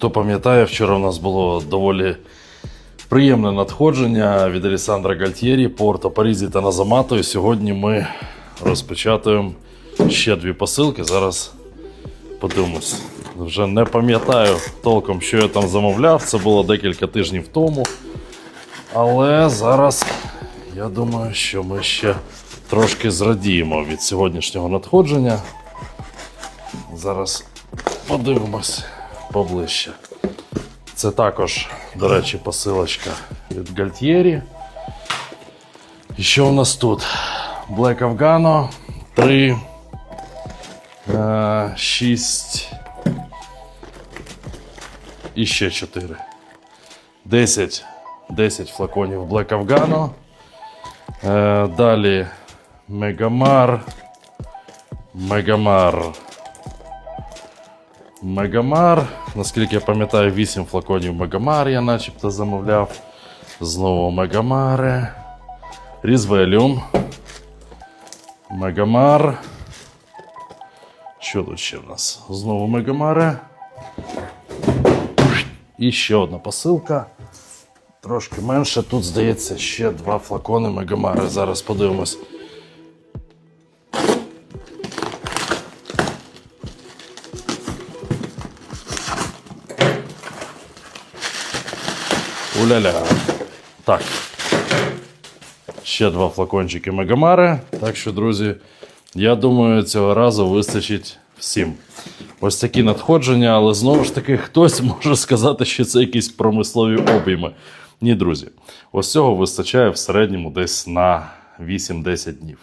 Хто пам'ятає, вчора у нас було доволі приємне надходження від Александра Гальтєрі по ортопорізі та назамату. І сьогодні ми розпечатуємо ще дві посилки. Зараз подивимось. Вже не пам'ятаю толком, що я там замовляв. Це було декілька тижнів тому. Але зараз я думаю, що ми ще трошки зрадіємо від сьогоднішнього надходження. Зараз подивимось поближче. Це також, до речі, посилочка від Гальтєрі. І що у нас тут? Black Afghano 3, 6 і ще 4. 10, 10 флаконів Black Afghano. Е, Далі Мегамар. Мегамар. Мегамар. Наскільки я пам'ятаю, 8 флаконів Мегамар я начебто замовляв. Знову Мегамари. Різвеліум. Мегамар. Що тут ще в нас? Знову Мегамари. І ще одна посилка. Трошки менше. Тут, здається, ще два флакони Мегамари. Зараз подивимось. Уля-ля. Так. Ще два флакончики Мегамари. Так що, друзі, я думаю, цього разу вистачить всім. Ось такі надходження, але знову ж таки, хтось може сказати, що це якісь промислові обійми. Ні, друзі, ось цього вистачає в середньому десь на 8-10 днів.